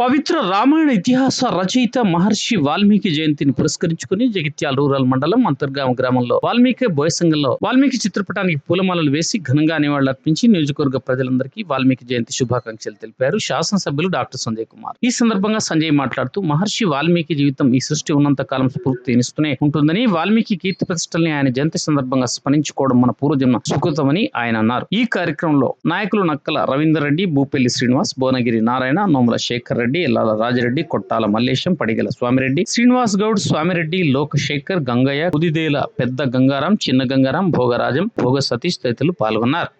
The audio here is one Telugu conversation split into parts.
పవిత్ర రామాయణ ఇతిహాస రచయిత మహర్షి వాల్మీకి జయంతిని పురస్కరించుకుని జగిత్యాల రూరల్ మండలం అంతర్గామ గ్రామంలో వాల్మీకి బోయసంగంలో వాల్మీకి చిత్రపటానికి పూలమాలలు వేసి ఘనంగా నివాళులర్పించి నియోజకవర్గ ప్రజలందరికీ వాల్మీకి జయంతి శుభాకాంక్షలు తెలిపారు శాసనసభ్యులు డాక్టర్ సంజయ్ కుమార్. ఈ సందర్భంగా సంజయ్ మాట్లాడుతూ మహర్షి వాల్మీకి జీవితం ఈ సృష్టి ఉన్నంత కాలం స్ఫూర్తినిస్తూనే ఉంటుందని వాల్మీకి కీర్తి ప్రతిష్టల్ని ఆయన జయంతి సందర్భంగా స్మరించుకోవడం మన పూర్వజన్మ సుకృతమని ఆయన అన్నారు. ఈ కార్యక్రమంలో నాయకులు నక్కల రవీందర్ రెడ్డి భూపెల్లి శ్రీనివాస్ భువనగిరి నారాయణ నోముల శేఖర్ రెడ్డి ఎల్లాల రాజరెడ్డి కొట్టాల మల్లేశం పడిగల స్వామిరెడ్డి శ్రీనివాస్ గౌడ్ స్వామిరెడ్డి లోకశేఖర్ గంగయ్య కుదిదేల పెద్ద గంగారాం చిన్న గంగారాం భోగరాజం భోగ సతీష్ తదితరులు పాల్గొన్నారు.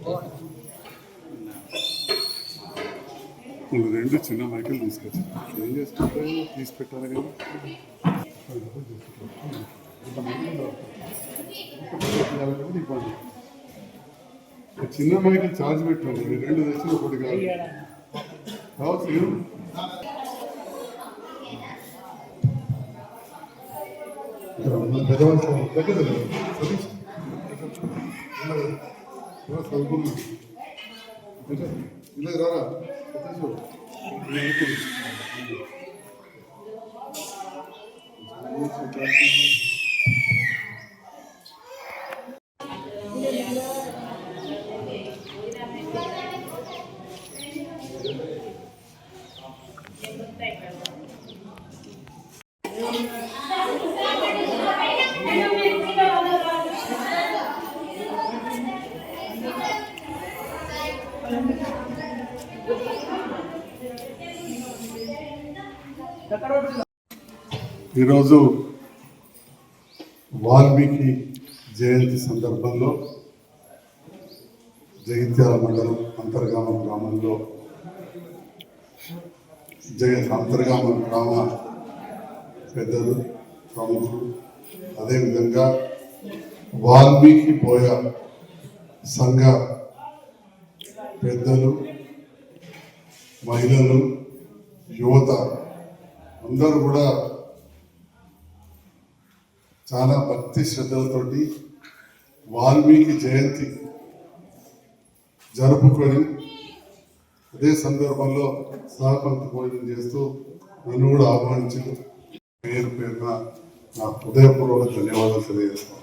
Gracias. నువ్వు రెండు చిన్న మైకులు తీసుకొచ్చి. ఏం చేసుకుంటే తీసి పెట్టాలి కదా. ఇబ్బంది. చిన్న మైకులు ఛార్జ్ పెట్టండి రెండు తెచ్చి ఒకటి కాదు. కావచ్చు ఏం? ఇక్కడ ఉన్న పెద్దవాళ్ళు sir, Yine rara. Kötü sor. Thank you. ఈరోజు వాల్మీకి జయంతి సందర్భంలో జగిత్యాల మండలం అంతర్గామ గ్రామంలో జగ అంతర్గామ గ్రామ పెద్దలు ప్రముఖులు. అదేవిధంగా వాల్మీకి బోయ సంఘ పెద్దలు మహిళలు యువత అందరూ కూడా చాలా భక్తి శ్రద్ధలతోటి వాల్మీకి జయంతి జరుపుకొని అదే సందర్భంలో సహపంత భోజనం చేస్తూ నన్ను కూడా ఆహ్వానించారు పేరు పేరున నా హృదయపూర్వక ధన్యవాదాలు తెలియజేస్తాను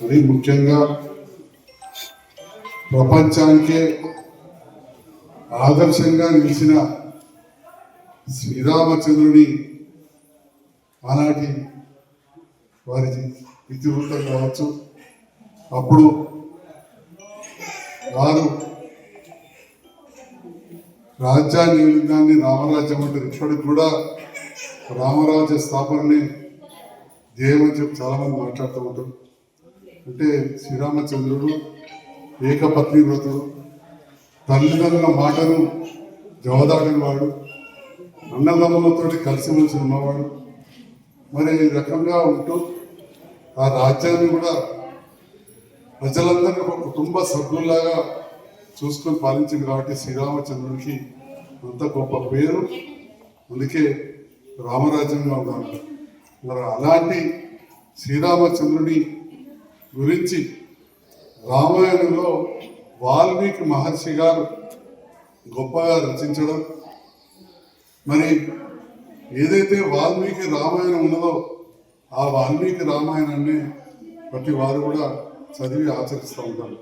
మరి ముఖ్యంగా ప్రపంచానికే ఆదర్శంగా నిలిచిన శ్రీరామచంద్రుని ఆనాటి వారి ఇతివృత్తం కావచ్చు. అప్పుడు వారు రాజ్యాన్ని దాన్ని రామరాజ్యం అంటారు. ఇప్పటికి కూడా రామరాజ్య స్థాపనని ధ్యేయమని చెప్పి చాలామంది మాట్లాడుతూ ఉంటారు. అంటే శ్రీరామచంద్రుడు ఏకపత్ని వ్రతుడు తల్లిదండ్రుల మాటను జవదాడని వాడు అన్నదమ్ములతో కలిసిమెలిసి ఉన్నవాడు. మరి ఈ రకంగా ఉంటూ ఆ రాజ్యాన్ని కూడా ప్రజలందరినీ ఒక కుటుంబ సభ్యుల్లాగా చూసుకొని పాలించింది కాబట్టి శ్రీరామచంద్రునికి అంత గొప్ప పేరు. అందుకే రామరాజ్యంగా ఉన్నారు. మరి అలాంటి శ్రీరామచంద్రుని గురించి రామాయణంలో వాల్మీకి మహర్షి గారు గొప్పగా రచించడం మరి ఏదైతే వాల్మీకి రామాయణం ఉన్నదో ఆ వాల్మీకి రామాయణాన్ని ప్రతి వారు కూడా చదివి ఆచరిస్తూ ఉంటారు.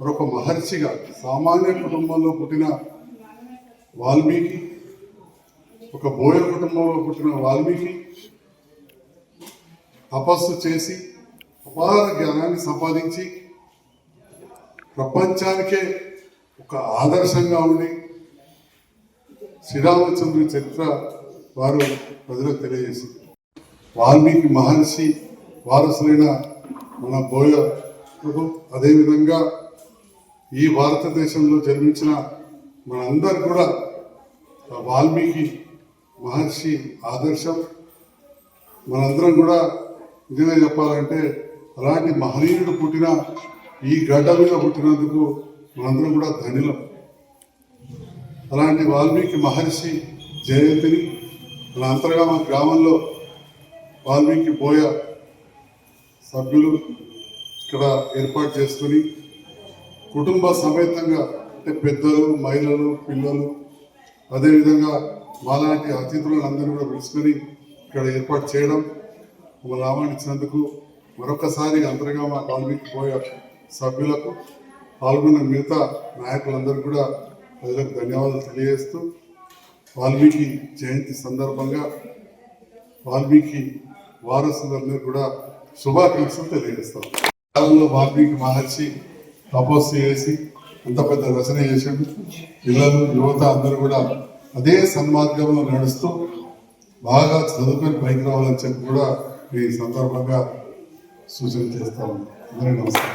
మరొక మహర్షిగా సామాన్య కుటుంబంలో పుట్టిన వాల్మీకి ఒక బోయ కుటుంబంలో పుట్టిన వాల్మీకి తపస్సు చేసి అపార జ్ఞానాన్ని సంపాదించి ప్రపంచానికే ఒక ఆదర్శంగా ఉండి శ్రీరామచంద్రుడి చరిత్ర వారు ప్రజలకు తెలియజేసింది. వాల్మీకి మహర్షి వారసులైన మన బోయ ప్రభు అదేవిధంగా ఈ భారతదేశంలో జన్మించిన మనందరు కూడా వాల్మీకి మహర్షి ఆదర్శం. మనందరం కూడా నిజంగా చెప్పాలంటే అలాంటి మహనీయుడు పుట్టిన ఈ గడ్డ మీద పుట్టినందుకు మనందరం కూడా ధనిలం అలాంటి వాల్మీకి మహర్షి జయంతిని మన అంతర్గామ గ్రామంలో వాల్మీకి బోయ సభ్యులు ఇక్కడ ఏర్పాటు చేసుకుని కుటుంబ సమేతంగా అంటే పెద్దలు మహిళలు పిల్లలు అదేవిధంగా మాలాంటి అతిథులను అందరూ కూడా పిలుచుకొని ఇక్కడ ఏర్పాటు చేయడం మమ్మల్ని ఆహ్వానించినందుకు మరొకసారి అంతర్గామ వాల్మీకి బోయ సభ్యులకు పాల్గొన్న మిగతా నాయకులందరూ కూడా ప్రజలకు ధన్యవాదాలు తెలియజేస్తూ వాల్మీకి జయంతి సందర్భంగా వాల్మీకి వారసులందరూ కూడా శుభాకాంక్షలు తెలియజేస్తాం కాలంలో వాల్మీకి మహర్షి తపస్సు చేసి అంత పెద్ద రచన చేశాడు. పిల్లలు యువత అందరూ కూడా అదే సన్మార్గంలో నడుస్తూ బాగా చదువుకొని పైకి రావాలని చెప్పి కూడా ఈ సందర్భంగా సూచన చేస్తాను. అందరికీ నమస్కారం.